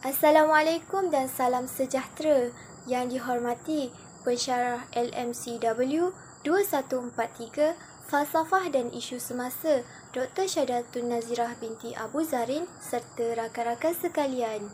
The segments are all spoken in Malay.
Assalamualaikum dan salam sejahtera yang dihormati pensyarah LMCW 2143 Falsafah dan Isu Semasa Dr. Syadatul Nazirah binti Abu Zarin serta rakan-rakan sekalian.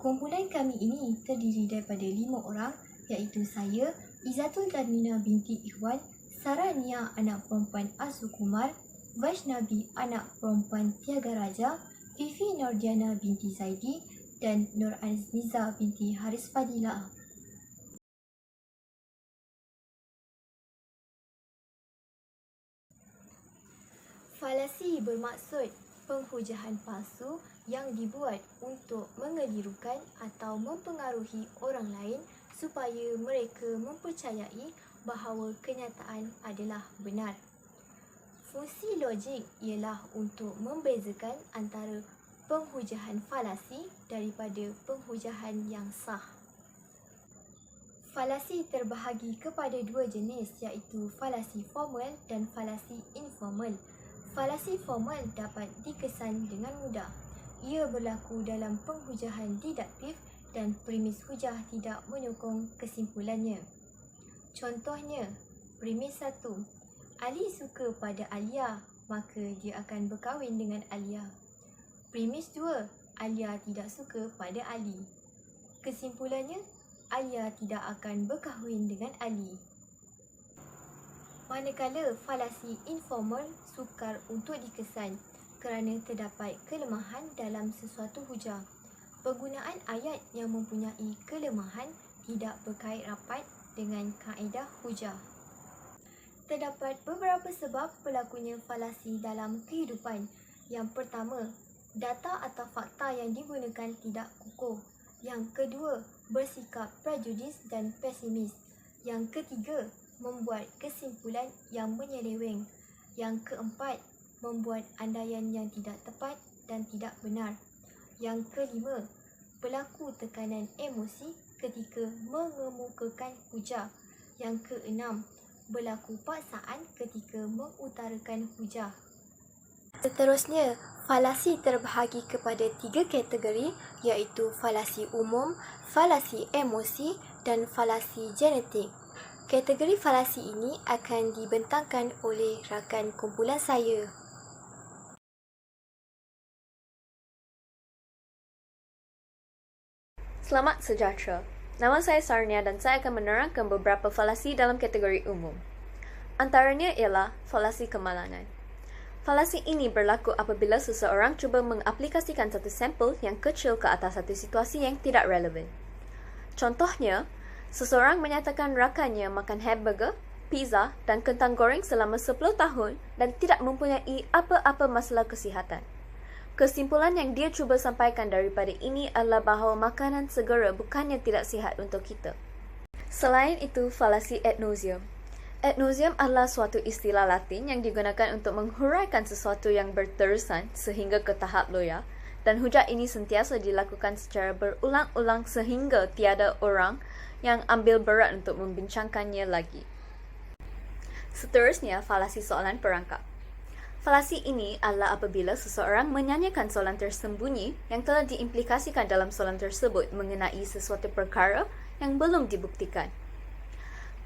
Kumpulan kami ini terdiri daripada lima orang iaitu saya, Izatul Darmina binti Ikhwan, Sarania anak perempuan Azu Kumar, Vaishnavi anak perempuan Tiaga Raja, Fifi Nordiana binti Zaidi dan Nur Azniza binti Haris Fadila. Falasi bermaksud penghujahan palsu yang dibuat untuk mengelirukan atau mempengaruhi orang lain supaya mereka mempercayai bahawa kenyataan adalah benar. Fungsi logik ialah untuk membezakan antara penghujahan falasi daripada penghujahan yang sah. Falasi terbahagi kepada dua jenis iaitu falasi formal dan falasi informal. Falasi formal dapat dikesan dengan mudah. Ia berlaku dalam penghujahan didaktif dan premis hujah tidak menyokong kesimpulannya. Contohnya, premis satu, Ali suka pada Alia, maka dia akan berkahwin dengan Alia. Premis dua, Alia tidak suka pada Ali. Kesimpulannya, Alia tidak akan berkahwin dengan Ali. Manakala falasi informal sukar untuk dikesan kerana terdapat kelemahan dalam sesuatu hujah. Penggunaan ayat yang mempunyai kelemahan tidak berkait rapat dengan kaedah hujah. Terdapat beberapa sebab berlakunya falasi dalam kehidupan. Yang pertama, data atau fakta yang digunakan tidak kukuh. Yang kedua, bersikap prejudis dan pesimis. Yang ketiga, membuat kesimpulan yang menyeleweng. Yang keempat, membuat andaian yang tidak tepat dan tidak benar. Yang kelima, berlaku tekanan emosi ketika mengemukakan hujah. Yang keenam, berlaku paksaan ketika mengutarakan hujah. Seterusnya, falasi terbahagi kepada tiga kategori iaitu falasi umum, falasi emosi dan falasi genetik. Kategori falasi ini akan dibentangkan oleh rakan kumpulan saya. Selamat sejahtera. Nama saya Sarnia dan saya akan menerangkan beberapa falasi dalam kategori umum. Antaranya ialah falasi kemalangan. Falasi ini berlaku apabila seseorang cuba mengaplikasikan satu sampel yang kecil ke atas satu situasi yang tidak relevan. Contohnya, seseorang menyatakan rakannya makan hamburger, pizza dan kentang goreng selama 10 tahun dan tidak mempunyai apa-apa masalah kesihatan. Kesimpulan yang dia cuba sampaikan daripada ini adalah bahawa makanan segera bukannya tidak sihat untuk kita. Selain itu, falasi ad nauseam. Ad nauseam adalah suatu istilah latin yang digunakan untuk menghuraikan sesuatu yang berterusan sehingga ke tahap loya dan hujat ini sentiasa dilakukan secara berulang-ulang sehingga tiada orang yang ambil berat untuk membincangkannya lagi. Seterusnya, falasi soalan perangkap. Falasi ini adalah apabila seseorang menyanyikan soalan tersembunyi yang telah diimplikasikan dalam soalan tersebut mengenai sesuatu perkara yang belum dibuktikan.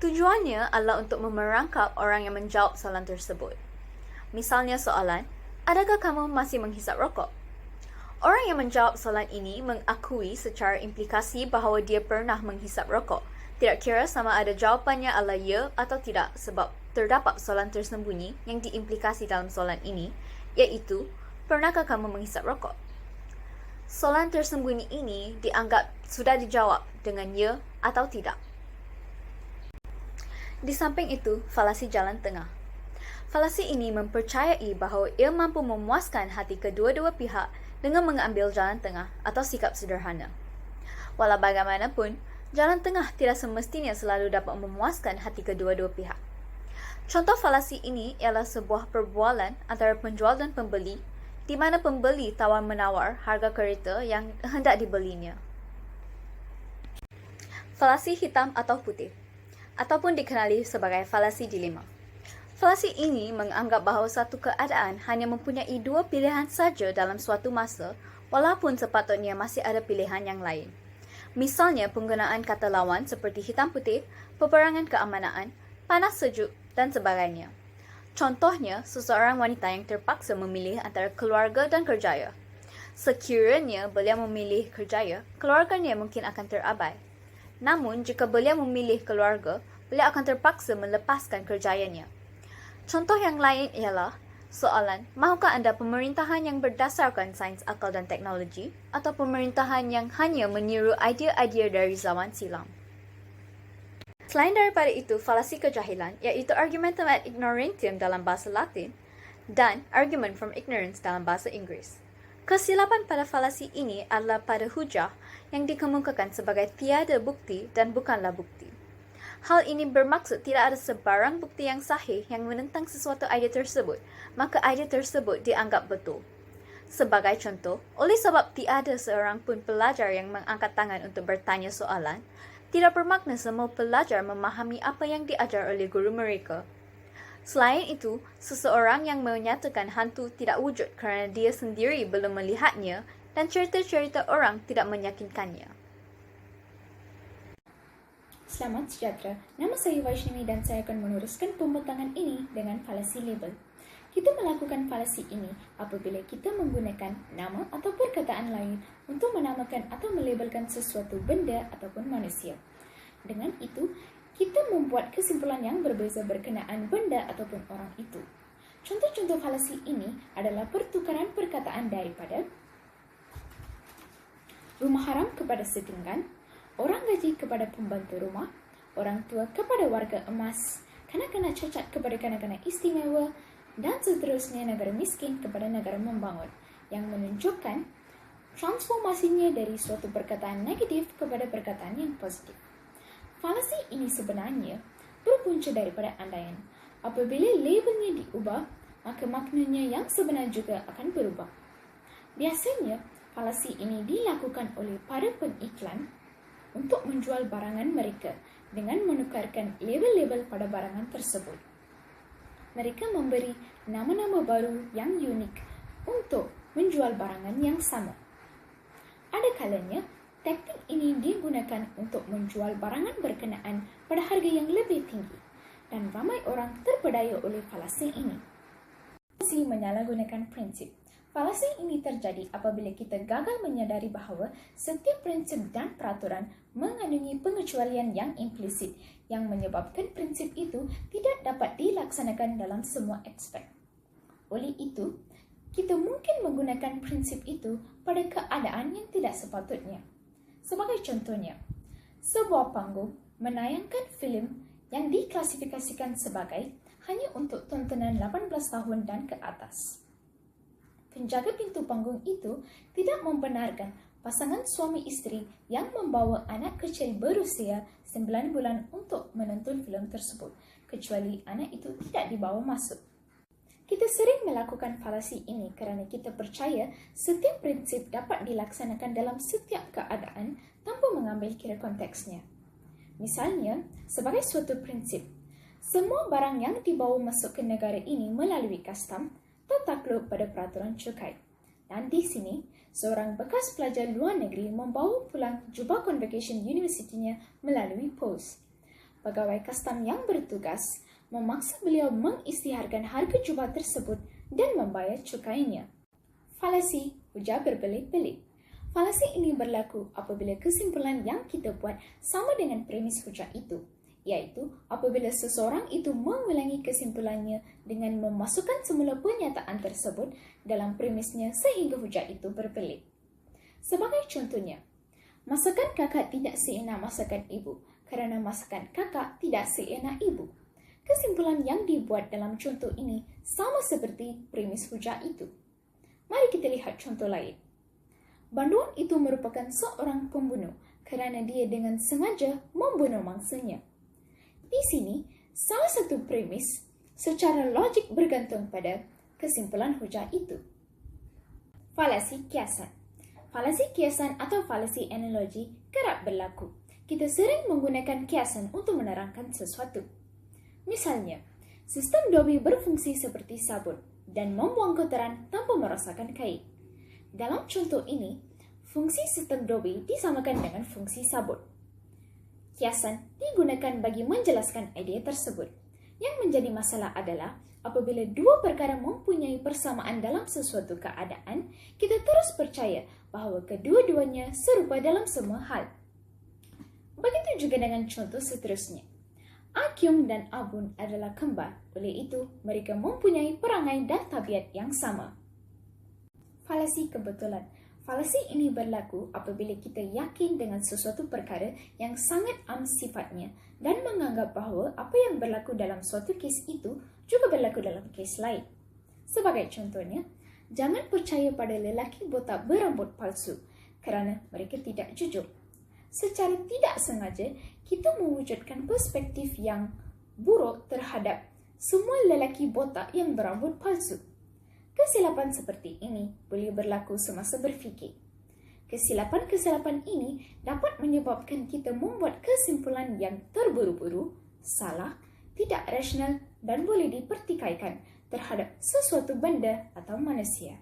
Tujuannya adalah untuk memerangkap orang yang menjawab soalan tersebut. Misalnya soalan, adakah kamu masih menghisap rokok? Orang yang menjawab soalan ini mengakui secara implikasi bahawa dia pernah menghisap rokok. Tidak kira sama ada jawapannya adalah ya atau tidak sebab terdapat soalan tersembunyi yang diimplikasi dalam soalan ini, iaitu, pernahkah kamu menghisap rokok? Soalan tersembunyi ini dianggap sudah dijawab dengan ya atau tidak. Di samping itu, falasi jalan tengah. Falasi ini mempercayai bahawa ia mampu memuaskan hati kedua-dua pihak dengan mengambil jalan tengah atau sikap sederhana. Walau bagaimanapun, jalan tengah tidak semestinya selalu dapat memuaskan hati kedua-dua pihak. Contoh falasi ini ialah sebuah perbualan antara penjual dan pembeli di mana pembeli tawar-menawar harga kereta yang hendak dibelinya. Falasi hitam atau putih ataupun dikenali sebagai falasi dilema. Falasi ini menganggap bahawa satu keadaan hanya mempunyai dua pilihan saja dalam suatu masa walaupun sepatutnya masih ada pilihan yang lain. Misalnya penggunaan kata lawan seperti hitam putih, peperangan keamanan, panas sejuk, dan sebagainya. Contohnya, seseorang wanita yang terpaksa memilih antara keluarga dan kerjaya. Sekiranya beliau memilih kerjaya, keluarganya mungkin akan terabai. Namun, jika beliau memilih keluarga, beliau akan terpaksa melepaskan kerjayanya. Contoh yang lain ialah Soalan, mahukah anda pemerintahan yang berdasarkan sains akal dan teknologi atau pemerintahan yang hanya meniru idea-idea dari zaman silam? Selain daripada itu, falasi kejahilan, iaitu argumentum ad ignorantium dalam bahasa Latin dan argument from ignorance dalam bahasa Inggeris. Kesilapan pada falasi ini adalah pada hujah yang dikemukakan sebagai tiada bukti dan bukanlah bukti. Hal ini bermaksud tidak ada sebarang bukti yang sahih yang menentang sesuatu idea tersebut, maka idea tersebut dianggap betul. Sebagai contoh, oleh sebab tiada seorang pun pelajar yang mengangkat tangan untuk bertanya soalan, tidak bermakna semua pelajar memahami apa yang diajar oleh guru mereka. Selain itu, seseorang yang menyatakan hantu tidak wujud kerana dia sendiri belum melihatnya dan cerita-cerita orang tidak meyakinkannya. Selamat sejahtera. Nama saya Vaishnavi dan saya akan meneruskan pembentangan ini dengan falasi label. Kita melakukan falasi ini apabila kita menggunakan nama atau perkataan lain untuk menamakan atau melabelkan sesuatu benda ataupun manusia. Dengan itu, kita membuat kesimpulan yang berbeza berkenaan benda ataupun orang itu. Contoh-contoh falasi ini adalah pertukaran perkataan daripada rumah haram kepada setinggan, orang gaji kepada pembantu rumah, orang tua kepada warga emas, kanak-kanak cacat kepada kanak-kanak istimewa, dan seterusnya negara miskin kepada negara membangun yang menunjukkan transformasinya dari suatu perkataan negatif kepada perkataan yang positif. Falasi ini sebenarnya berpunca daripada andaian. Apabila labelnya diubah, maka maknanya yang sebenar juga akan berubah. Biasanya, falasi ini dilakukan oleh para pengiklan untuk menjual barangan mereka dengan menukarkan label-label pada barangan tersebut. Mereka memberi nama-nama baru yang unik untuk menjual barangan yang sama. Ada kalanya, taktik ini digunakan untuk menjual barangan berkenaan pada harga yang lebih tinggi dan ramai orang terpedaya oleh falasi ini. Falasi menyalahgunakan prinsip Falasi ini terjadi apabila kita gagal menyadari bahawa setiap prinsip dan peraturan mengandungi pengecualian yang implisit yang menyebabkan prinsip itu tidak dapat dilaksanakan dalam semua aspek. Oleh itu, kita mungkin menggunakan prinsip itu pada keadaan yang tidak sepatutnya. Sebagai contohnya, sebuah panggung menayangkan filem yang diklasifikasikan sebagai hanya untuk tontonan 18 tahun dan ke atas penjaga pintu panggung itu tidak membenarkan pasangan suami isteri yang membawa anak kecil berusia 9 bulan untuk menonton filem tersebut kecuali anak itu tidak dibawa masuk. Kita sering melakukan falasi ini kerana kita percaya setiap prinsip dapat dilaksanakan dalam setiap keadaan tanpa mengambil kira konteksnya. Misalnya, sebagai suatu prinsip, semua barang yang dibawa masuk ke negara ini melalui kastam takluk pada peraturan cukai. Dan di sini, seorang bekas pelajar luar negeri membawa pulang jubah convocation universitinya melalui pos. Pegawai kastam yang bertugas memaksa beliau mengisytiharkan harga jubah tersebut dan membayar cukainya. Falasi ujar berbelit-belit. Falasi ini berlaku apabila kesimpulan yang kita buat sama dengan premis hujah itu iaitu apabila seseorang itu mengulangi kesimpulannya dengan memasukkan semula pernyataan tersebut dalam premisnya sehingga hujah itu berbelit. Sebagai contohnya, masakan kakak tidak seenak masakan ibu kerana masakan kakak tidak seenak ibu. Kesimpulan yang dibuat dalam contoh ini sama seperti premis hujah itu. Mari kita lihat contoh lain. Banduan itu merupakan seorang pembunuh kerana dia dengan sengaja membunuh mangsanya. Di sini, salah satu premis secara logik bergantung pada kesimpulan hujah itu. Falasi kiasan Falasi kiasan atau falasi analogi kerap berlaku. Kita sering menggunakan kiasan untuk menerangkan sesuatu. Misalnya, sistem Dobby berfungsi seperti sabun dan membuang kotoran tanpa merasakan kain. Dalam contoh ini, fungsi sistem Dolby disamakan dengan fungsi sabut. Kiasan digunakan bagi menjelaskan idea tersebut. Yang menjadi masalah adalah apabila dua perkara mempunyai persamaan dalam sesuatu keadaan, kita terus percaya bahawa kedua-duanya serupa dalam semua hal. Begitu juga dengan contoh seterusnya. Akyung dan Abun adalah kembar, oleh itu mereka mempunyai perangai dan tabiat yang sama. Falasi kebetulan. Falasi ini berlaku apabila kita yakin dengan sesuatu perkara yang sangat am sifatnya dan menganggap bahawa apa yang berlaku dalam suatu kes itu juga berlaku dalam kes lain. Sebagai contohnya, jangan percaya pada lelaki botak berambut palsu kerana mereka tidak jujur. Secara tidak sengaja, kita mewujudkan perspektif yang buruk terhadap semua lelaki botak yang berambut palsu. Kesilapan seperti ini boleh berlaku semasa berfikir. Kesilapan-kesilapan ini dapat menyebabkan kita membuat kesimpulan yang terburu-buru, salah, tidak rasional dan boleh dipertikaikan terhadap sesuatu benda atau manusia.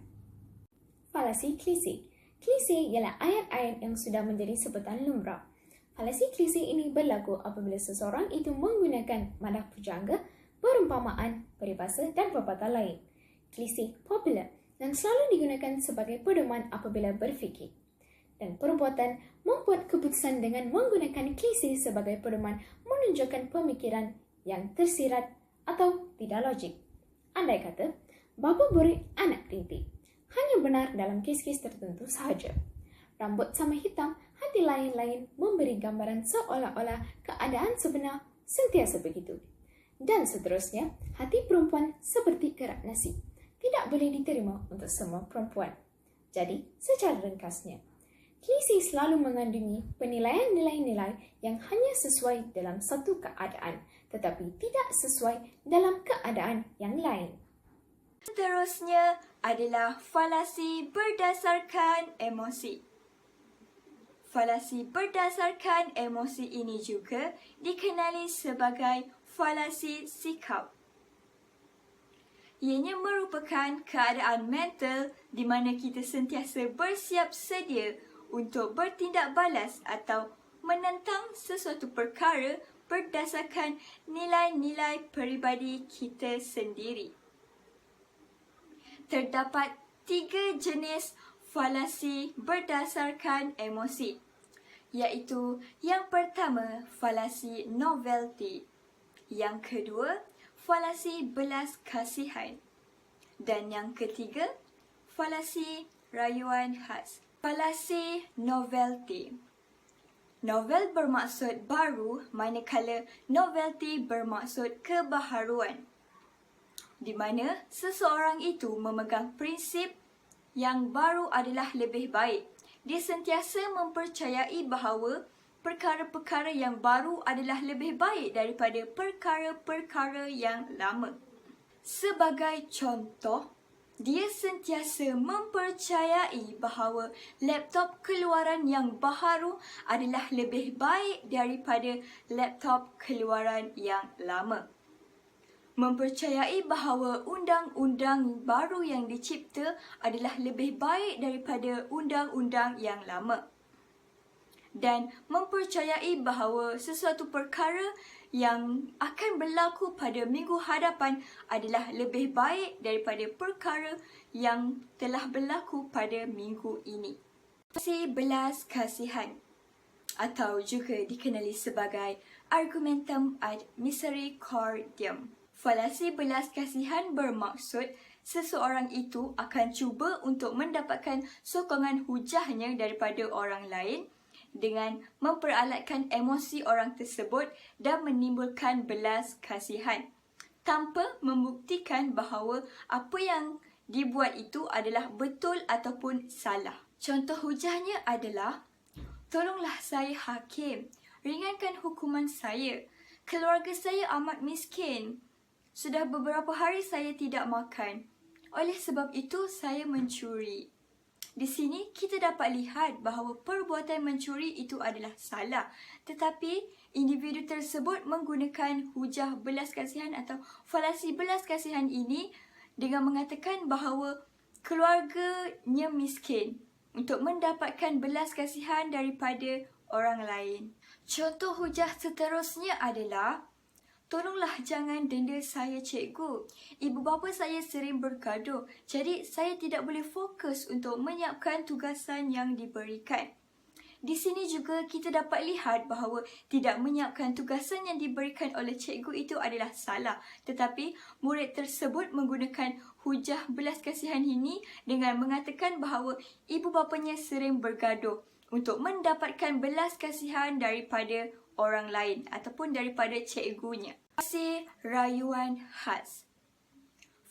Falasi klise. Klise ialah ayat-ayat yang sudah menjadi sebutan lumrah. Falasi klise ini berlaku apabila seseorang itu menggunakan madah pujangga, perumpamaan, peribahasa dan pepatah lain klise popular dan selalu digunakan sebagai pedoman apabila berfikir. Dan perbuatan membuat keputusan dengan menggunakan klise sebagai pedoman menunjukkan pemikiran yang tersirat atau tidak logik. Andai kata, bapa beri anak rintik. Hanya benar dalam kes-kes tertentu sahaja. Rambut sama hitam, hati lain-lain memberi gambaran seolah-olah keadaan sebenar sentiasa begitu. Dan seterusnya, hati perempuan seperti kerak nasi tidak boleh diterima untuk semua perempuan. Jadi, secara ringkasnya, klise selalu mengandungi penilaian nilai-nilai yang hanya sesuai dalam satu keadaan tetapi tidak sesuai dalam keadaan yang lain. Seterusnya adalah falasi berdasarkan emosi. Falasi berdasarkan emosi ini juga dikenali sebagai falasi sikap. Ianya merupakan keadaan mental di mana kita sentiasa bersiap sedia untuk bertindak balas atau menentang sesuatu perkara berdasarkan nilai-nilai peribadi kita sendiri. Terdapat tiga jenis falasi berdasarkan emosi, iaitu yang pertama falasi novelty, yang kedua falasi belas kasihan. Dan yang ketiga, falasi rayuan khas. Falasi novelty. Novel bermaksud baru manakala novelty bermaksud kebaharuan. Di mana seseorang itu memegang prinsip yang baru adalah lebih baik. Dia sentiasa mempercayai bahawa perkara-perkara yang baru adalah lebih baik daripada perkara-perkara yang lama. Sebagai contoh, dia sentiasa mempercayai bahawa laptop keluaran yang baharu adalah lebih baik daripada laptop keluaran yang lama. Mempercayai bahawa undang-undang baru yang dicipta adalah lebih baik daripada undang-undang yang lama dan mempercayai bahawa sesuatu perkara yang akan berlaku pada minggu hadapan adalah lebih baik daripada perkara yang telah berlaku pada minggu ini. Falasi belas kasihan atau juga dikenali sebagai argumentum ad misericordiam. Falasi belas kasihan bermaksud seseorang itu akan cuba untuk mendapatkan sokongan hujahnya daripada orang lain dengan memperalatkan emosi orang tersebut dan menimbulkan belas kasihan tanpa membuktikan bahawa apa yang dibuat itu adalah betul ataupun salah. Contoh hujahnya adalah, tolonglah saya hakim, ringankan hukuman saya. Keluarga saya amat miskin. Sudah beberapa hari saya tidak makan. Oleh sebab itu saya mencuri. Di sini kita dapat lihat bahawa perbuatan mencuri itu adalah salah. Tetapi individu tersebut menggunakan hujah belas kasihan atau falasi belas kasihan ini dengan mengatakan bahawa keluarganya miskin untuk mendapatkan belas kasihan daripada orang lain. Contoh hujah seterusnya adalah Tolonglah jangan denda saya cikgu. Ibu bapa saya sering bergaduh. Jadi saya tidak boleh fokus untuk menyiapkan tugasan yang diberikan. Di sini juga kita dapat lihat bahawa tidak menyiapkan tugasan yang diberikan oleh cikgu itu adalah salah. Tetapi murid tersebut menggunakan hujah belas kasihan ini dengan mengatakan bahawa ibu bapanya sering bergaduh untuk mendapatkan belas kasihan daripada orang lain ataupun daripada cikgunya. Falasi rayuan khas.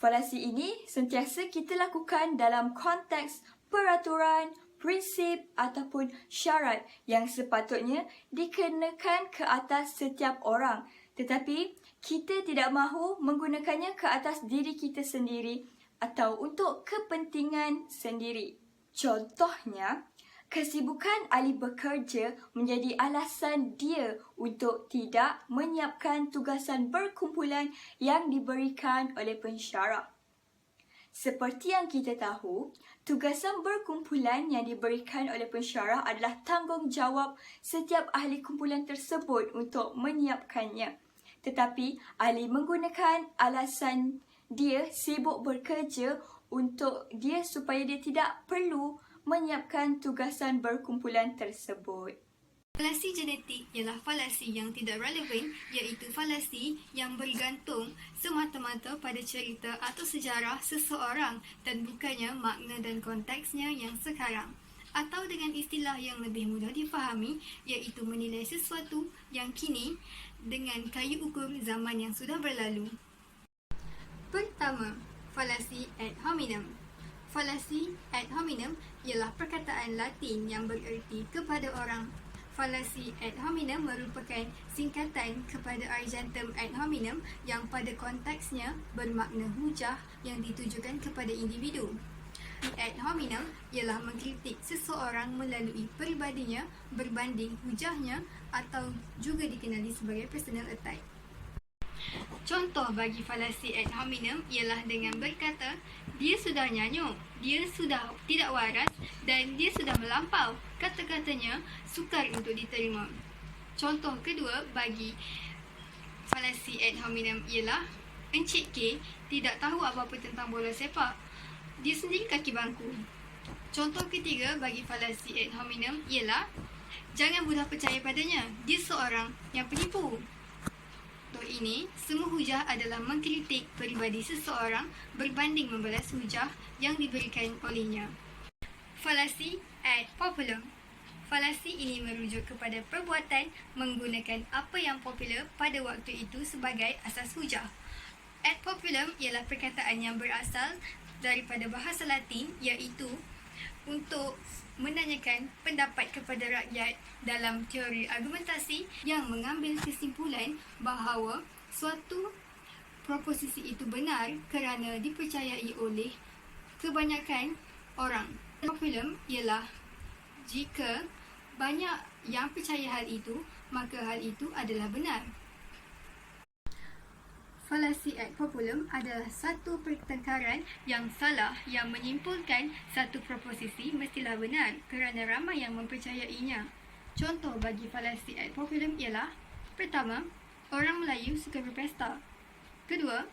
Falasi ini sentiasa kita lakukan dalam konteks peraturan, prinsip ataupun syarat yang sepatutnya dikenakan ke atas setiap orang. Tetapi kita tidak mahu menggunakannya ke atas diri kita sendiri atau untuk kepentingan sendiri. Contohnya, Kesibukan ahli bekerja menjadi alasan dia untuk tidak menyiapkan tugasan berkumpulan yang diberikan oleh pensyarah. Seperti yang kita tahu, tugasan berkumpulan yang diberikan oleh pensyarah adalah tanggungjawab setiap ahli kumpulan tersebut untuk menyiapkannya. Tetapi ahli menggunakan alasan dia sibuk bekerja untuk dia supaya dia tidak perlu menyiapkan tugasan berkumpulan tersebut. Falasi genetik ialah falasi yang tidak relevan iaitu falasi yang bergantung semata-mata pada cerita atau sejarah seseorang dan bukannya makna dan konteksnya yang sekarang. Atau dengan istilah yang lebih mudah difahami iaitu menilai sesuatu yang kini dengan kayu ukur zaman yang sudah berlalu. Pertama, falasi ad hominem. Falasi ad hominem ialah perkataan Latin yang bererti kepada orang. Falasi ad hominem merupakan singkatan kepada argentum ad hominem yang pada konteksnya bermakna hujah yang ditujukan kepada individu. Ad hominem ialah mengkritik seseorang melalui peribadinya berbanding hujahnya atau juga dikenali sebagai personal attack. Contoh bagi falasi ad hominem ialah dengan berkata, dia sudah nyanyuk, dia sudah tidak waras dan dia sudah melampau. Kata-katanya sukar untuk diterima. Contoh kedua bagi falasi ad hominem ialah, Encik K tidak tahu apa-apa tentang bola sepak. Dia sendiri kaki bangku. Contoh ketiga bagi falasi ad hominem ialah, jangan mudah percaya padanya. Dia seorang yang penipu. Untuk ini, semua hujah adalah mengkritik peribadi seseorang berbanding membalas hujah yang diberikan olehnya. Falasi ad populum Falasi ini merujuk kepada perbuatan menggunakan apa yang popular pada waktu itu sebagai asas hujah. Ad populum ialah perkataan yang berasal daripada bahasa Latin iaitu untuk menanyakan pendapat kepada rakyat dalam teori argumentasi yang mengambil kesimpulan bahawa suatu proposisi itu benar kerana dipercayai oleh kebanyakan orang. Problem ialah jika banyak yang percaya hal itu, maka hal itu adalah benar. Falasi ad populum adalah satu pertengkaran yang salah yang menyimpulkan satu proposisi mestilah benar kerana ramai yang mempercayainya. Contoh bagi falasi ad populum ialah Pertama, orang Melayu suka berpesta. Kedua,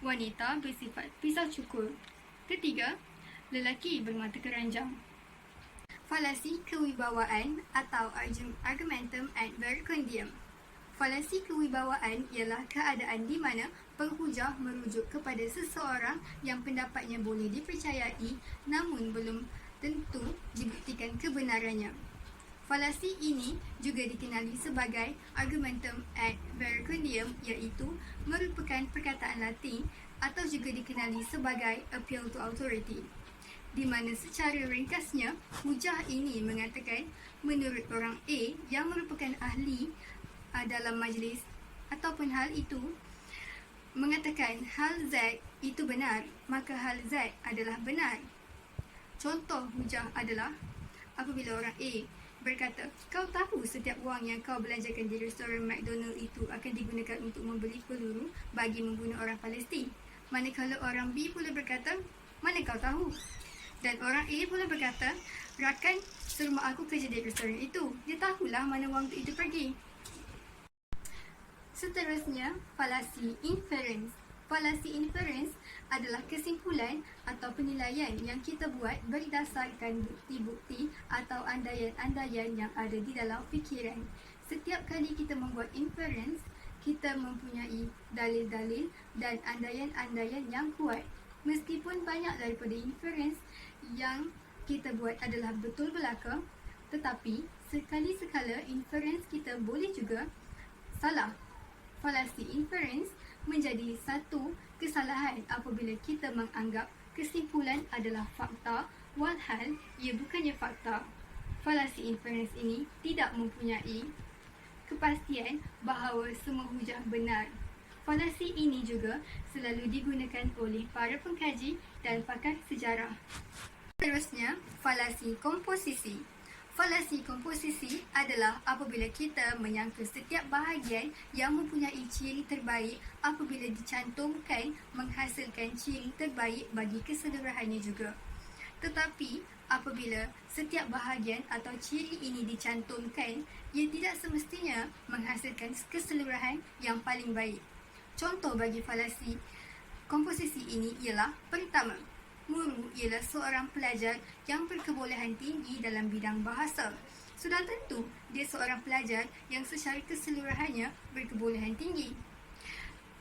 wanita bersifat pisau cukur. Ketiga, lelaki bermata keranjang. Falasi kewibawaan atau argumentum ad verecundium. Falasi kewibawaan ialah keadaan di mana penghujah merujuk kepada seseorang yang pendapatnya boleh dipercayai namun belum tentu dibuktikan kebenarannya. Falasi ini juga dikenali sebagai argumentum ad verecundium iaitu merupakan perkataan Latin atau juga dikenali sebagai appeal to authority di mana secara ringkasnya hujah ini mengatakan menurut orang A yang merupakan ahli uh, dalam majlis ataupun hal itu mengatakan hal Z itu benar, maka hal Z adalah benar. Contoh hujah adalah apabila orang A berkata, kau tahu setiap wang yang kau belanjakan di restoran McDonald itu akan digunakan untuk membeli peluru bagi membunuh orang Palestin. Manakala orang B pula berkata, Mana kau tahu? Dan orang A pula berkata, rakan suruh mak aku kerja di restoran itu. Dia tahulah mana wang itu pergi. Seterusnya, falasi inference. Falasi inference adalah kesimpulan atau penilaian yang kita buat berdasarkan bukti-bukti atau andaian-andaian yang ada di dalam fikiran. Setiap kali kita membuat inference, kita mempunyai dalil-dalil dan andaian-andaian yang kuat. Meskipun banyak daripada inference yang kita buat adalah betul belaka, tetapi sekali-sekala inference kita boleh juga salah. Falasi inference menjadi satu kesalahan apabila kita menganggap kesimpulan adalah fakta walhal ia bukannya fakta. Falasi inference ini tidak mempunyai kepastian bahawa semua hujah benar. Falasi ini juga selalu digunakan oleh para pengkaji dan pakar sejarah. Seterusnya, falasi komposisi. Falasi komposisi adalah apabila kita menyangka setiap bahagian yang mempunyai ciri terbaik apabila dicantumkan menghasilkan ciri terbaik bagi keseluruhannya juga. Tetapi apabila setiap bahagian atau ciri ini dicantumkan, ia tidak semestinya menghasilkan keseluruhan yang paling baik. Contoh bagi falasi komposisi ini ialah pertama, Muru ialah seorang pelajar yang berkebolehan tinggi dalam bidang bahasa. Sudah tentu dia seorang pelajar yang secara keseluruhannya berkebolehan tinggi.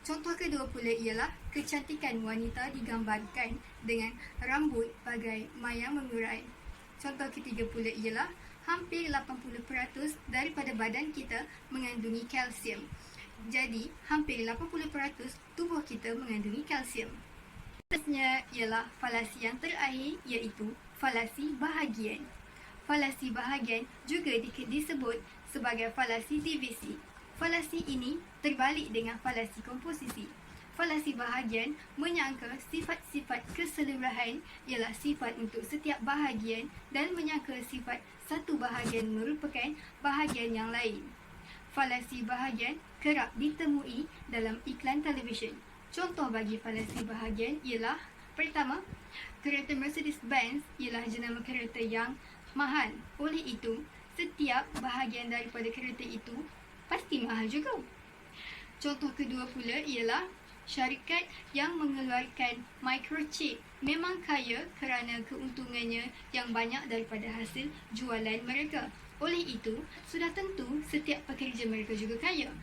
Contoh kedua pula ialah kecantikan wanita digambarkan dengan rambut bagai mayang mengurai. Contoh ketiga pula ialah hampir 80% daripada badan kita mengandungi kalsium. Jadi, hampir 80% tubuh kita mengandungi kalsium. Seterusnya ialah falasi yang terakhir iaitu falasi bahagian. Falasi bahagian juga di- disebut sebagai falasi divisi. Falasi ini terbalik dengan falasi komposisi. Falasi bahagian menyangka sifat-sifat keseluruhan ialah sifat untuk setiap bahagian dan menyangka sifat satu bahagian merupakan bahagian yang lain. Falasi bahagian kerap ditemui dalam iklan televisyen. Contoh bagi falasi bahagian ialah pertama, kereta Mercedes-Benz ialah jenama kereta yang mahal. Oleh itu, setiap bahagian daripada kereta itu pasti mahal juga. Contoh kedua pula ialah syarikat yang mengeluarkan microchip memang kaya kerana keuntungannya yang banyak daripada hasil jualan mereka. Oleh itu, sudah tentu setiap pekerja mereka juga kaya.